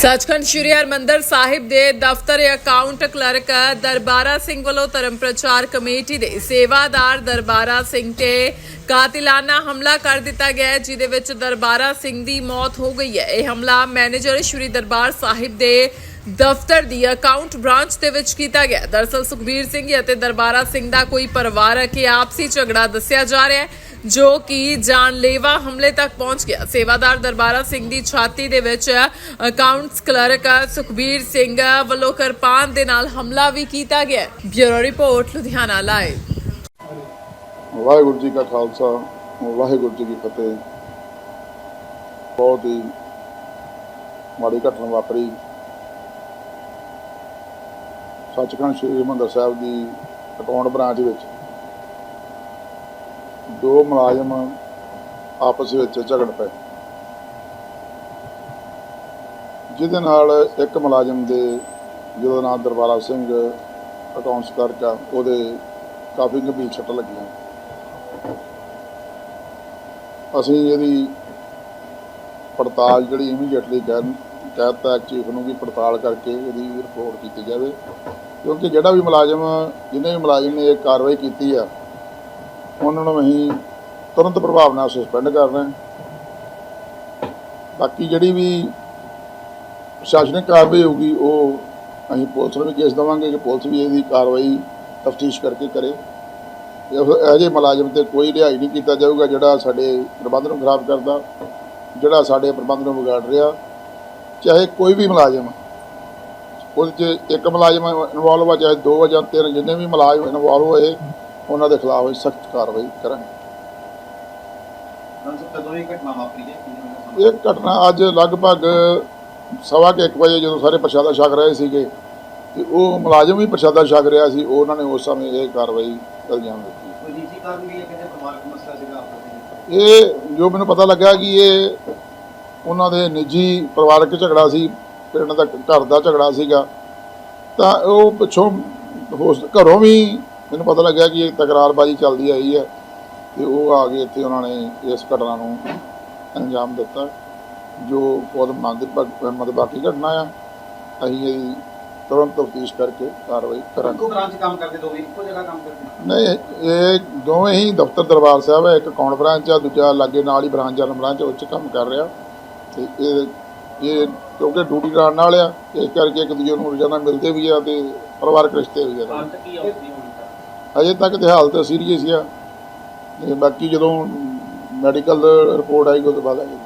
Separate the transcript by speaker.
Speaker 1: ਸੱਚਖੰਡ ਸ਼੍ਰੀ ਹਰਿਮੰਦਰ ਸਾਹਿਬ ਦੇ ਦਫ਼ਤਰ account clerk Darbara Singh ਵੱਲੋਂ ਧਰਮ ਪ੍ਰਚਾਰ ਕਮੇਟੀ ਦੇ ਸੇਵਾਦਾਰ ਦਰਬਾਰਾ ਸਿੰਘ ਤੇ ਕਾਤਿਲਾਨਾ ਹਮਲਾ ਕਰ ਦਿੱਤਾ ਗਿਆ ਜਿਹਦੇ ਵਿੱਚ ਦਰਬਾਰਾ ਸਿੰਘ ਦੀ ਮੌਤ ਹੋ ਗਈ ਹੈ। ਇਹ ਹਮਲਾ ਮੈਨੇਜਰ ਸ਼੍ਰੀ ਦਰਬਾਰ ਸਾਹਿਬ ਦੇ ਦਫ਼ਤਰ ਦੀ ਅਕਾਊਂਟ ਬ੍ਰਾਂਚ ਦੇ ਵਿੱਚ ਕੀਤਾ ਗਿਆ ਦਰਸਲ ਸੁਖਬੀਰ ਸਿੰਘ ਅਤੇ ਦਰਬਾਰਾ ਸਿੰਘ ਦਾ ਕੋਈ ਪਰਿਵਾਰਕ ਜਾਂ ਆਪਸੀ ਝਗੜਾ ਦੱਸਿਆ ਜਾ ਰਿਹਾ ਹੈ। ਜੋ ਕਿ ਜਾਨਲੇਵਾ ਹਮਲੇ ਤੱਕ ਪਹੁੰਚ ਗਿਆ। ਸੇਵਾਦਾਰ ਦਰਬਾਰਾ ਸਿੰਘ ਦੀ ਛਾਤੀ ਦੇ ਵਿੱਚ ਅਕਾਊਂਟਸ ਕਲਰਕ ਸੁਖਬੀਰ ਸਿੰਘ ਵੱਲੋਂ ਕਿਰਪਾਨ ਦੇ ਨਾਲ ਹਮਲਾ ਵੀ ਕੀਤਾ ਗਿਆ। Bureau report, Ludhiana live.
Speaker 2: Waheguru ji ਕਾ ਖਾਲਸਾ, ਵਾਹਿਗੁਰੂ ਜੀ ਕੀ ਫਤਿਹ। ਬਹੁਤ ਹੀ ਮਾੜੀ ਘਟਨਾ ਵਾਪਰੀ। ਸੱਚਖੰਡ ਸ੍ਰੀ ਹਰਿਮੰਦਰ ਸਾਹਿਬ ਦੀ ਅਕਾਊਂਟ ਬ੍ਰਾਂਚ ਵਿੱਚ ਦੋ ਮੁਲਾਜ਼ਮ ਆਪਸ ਵਿੱਚ ਝਗੜ ਪਏ। ਜਿਹਦੇ ਨਾਲ ਇੱਕ ਮੁਲਾਜ਼ਮ ਦੇ ਜਿਹਦਾ ਨਾਮ ਦਰਬਾਰਾ ਸਿੰਘ ਅਕਾਊਂਟਸ ਕਲਰਕ ਉਹਦੇ ਕਾਫੀ ਗੰਭੀਰ ਸੱਟ ਲੱਗੀਆਂ। ਅਸੀਂ ਇਹਦੀ ਪੜਤਾਲ ਜਿਹੜੀ ਇਮੀਡੀਏਟਲੀ ਕਹਿ ਕਹਿਤਾ ਚੀਫ ਨੂੰ ਵੀ ਪੜਤਾਲ ਕਰਕੇ ਇਹਦੀ ਰਿਪੋਰਟ ਕੀਤੀ ਜਾਵੇ। ਕਿਉਂਕਿ ਜਿਹੜਾ ਵੀ ਮੁਲਾਜ਼ਮ ਜਿਹਨੇ ਵੀ ਮੁਲਾਜ਼ਮ ਨੇ ਇਹ ਕਾਰਵਾਈ ਕੀਤੀ ਆ ਉਹਨਾਂ ਨੂੰ ਅਸੀਂ ਤੁਰੰਤ ਪ੍ਰਭਾਵ ਨਾਲ ਸਸਪੈਂਡ ਕਰਨਾ ਹੈ। ਬਾਕੀ ਜਿਹੜੀ ਵੀ ਪ੍ਰਸ਼ਾਸਨਿਕ ਕਾਰਵਾਈ ਹੋਊਗੀ, ਉਹ ਅਸੀਂ ਪੁਲਿਸ ਨੂੰ ਵੀ ਕੇਸ ਦੇਵਾਂਗੇ ਕਿ ਪੁਲਿਸ ਵੀ ਇਹਦੀ ਕਾਰਵਾਈ ਤਫਤੀਸ਼ ਕਰਕੇ ਕਰੇ ਇਹੋ ਜਿਹੇ ਮੁਲਾਜ਼ਮ ਤੇ ਕੋਈ ਰਿਹਾਈ ਨਹੀਂ ਕੀਤਾ ਜਾਊਗਾ ਜਿਹੜਾ ਸਾਡੇ ਪ੍ਰਬੰਧ ਨੂੰ ਖਰਾਬ ਕਰਦਾ, ਜਿਹੜਾ ਸਾਡੇ ਪ੍ਰਬੰਧ ਨੂੰ ਵਿਗਾੜ ਰਿਹਾ ਚਾਹੇ ਕੋਈ ਵੀ ਮੁਲਾਜ਼ਮ, ਉਹਦੇ 'ਚ ਇੱਕ ਮੁਲਾਜ਼ਮ ਇਨਵੋਲਵ ਆ ਚਾਹੇ ਦੋ ਜਾਂ ਤਿੰਨ ਜਿੰਨੇ ਵੀ ਮੁਲਾਜ਼ਮ ਇਨਵੋਲਵ ਹੋਏ ਉਹਨਾਂ ਦੇ ਖਿਲਾਫ ਸਖਤ ਕਾਰਵਾਈ ਕਰਾਂਗੇ।
Speaker 3: ਇਹ ਘਟਨਾ
Speaker 2: ਅੱਜ ਲਗਭਗ ਸਵਾ ਕੁ ਇੱਕ ਵਜੇ ਜਦੋਂ ਸਾਰੇ ਪ੍ਰਸ਼ਾਦਾ ਛਕ ਰਹੇ ਸੀਗੇ ਤੇ ਉਹ ਮੁਲਾਜ਼ਮ ਵੀ ਪ੍ਰਸ਼ਾਦਾ ਛਕ ਰਿਹਾ ਸੀ ਉਹਨਾਂ ਨੇ ਉਸ ਸਮੇਂ ਇਹ ਕਾਰਵਾਈ ਇਲਜ਼ਾਮ ਦਿੱਤੀ। ਇਹ ਜੋ ਮੈਨੂੰ ਪਤਾ ਲੱਗਾ ਕਿ ਇਹ ਉਹਨਾਂ ਦੇ ਨਿੱਜੀ ਪਰਿਵਾਰਕ ਝਗੜਾ ਸੀ ਪਿੰਡ ਦਾ ਘਰ ਦਾ ਝਗੜਾ ਸੀਗਾ ਤਾਂ ਉਹ ਪਿੱਛੋਂ ਹੋਸ ਘਰੋਂ ਵੀ ਮੈਨੂੰ ਪਤਾ ਲੱਗਾ ਕਿ ਇਹ ਤਕਰਾਰਬਾਜ਼ੀ ਚੱਲਦੀ ਆਈ ਹੈ ਤੇ ਉਹ ਆ ਕੇ ਇੱਥੇ ਉਹਨਾਂ ਨੇ ਇਸ ਘਟਨਾ ਨੂੰ ਅੰਜਾਮ ਦਿੱਤਾ ਜੋ ਬਹੁਤ ਮੰਦਭਾਗੀ ਘਟਨਾ ਆ। ਅਸੀਂ ਇਹਦੀ ਤੁਰੰਤ ਤਫਤੀਸ਼ ਕਰਕੇ ਕਾਰਵਾਈ ਕਰਾਂਗੇ।
Speaker 3: ਇੱਕੋ ਬ੍ਰਾਂਚ ਕੰਮ ਕਰਦੇ ਦੋਵੇਂ ਇੱਕੋ ਜਗ੍ਹਾ ਕੰਮ ਕਰਦੇ
Speaker 2: ਨਹੀਂ ਇਹ ਦੋਵੇਂ ਹੀ ਦਫ਼ਤਰ ਦਰਬਾਰ ਸਾਹਿਬ ਹੈ ਇੱਕ ਅਕਾਊਂਟ ਬ੍ਰਾਂਚ ਆ ਦੂਜਾ ਲਾਗੇ ਨਾਲ ਹੀ ਬ੍ਰਾਂਚ ਜਨਰਲ ਬ੍ਰਾਂਚ ਉਹ 'ਚ ਕੰਮ ਕਰ ਰਿਹਾ। ਤੇ ਇਹ ਇਹ ਕਿਉਂਕਿ ਡਿਊਟੀ ਕਰਨ ਨਾਲ ਆ ਇਸ ਕਰਕੇ ਇੱਕ ਦੂਜੇ ਨੂੰ ਰੋਜ਼ਾਨਾ ਮਿਲਦੇ ਵੀ ਆ ਤੇ ਪਰਿਵਾਰਕ ਰਿਸ਼ਤੇ ਵੀ ਆ
Speaker 3: ਅੰਤ ਕੀ ਆਉਂਦੀ ਹੁਣ ਤੱਕ
Speaker 2: ਅਜੇ ਤੱਕ ਤੇ ਹਾਲਤ ਸੀਰੀਅਸ ਆ। ਤੇ ਬਾਕੀ ਜਦੋਂ ਮੈਡੀਕਲ ਰਿਪੋਰਟ ਆਏਗੀ ਉਹ ਤੋਂ ਬਾਅਦ ਆਏਗੀ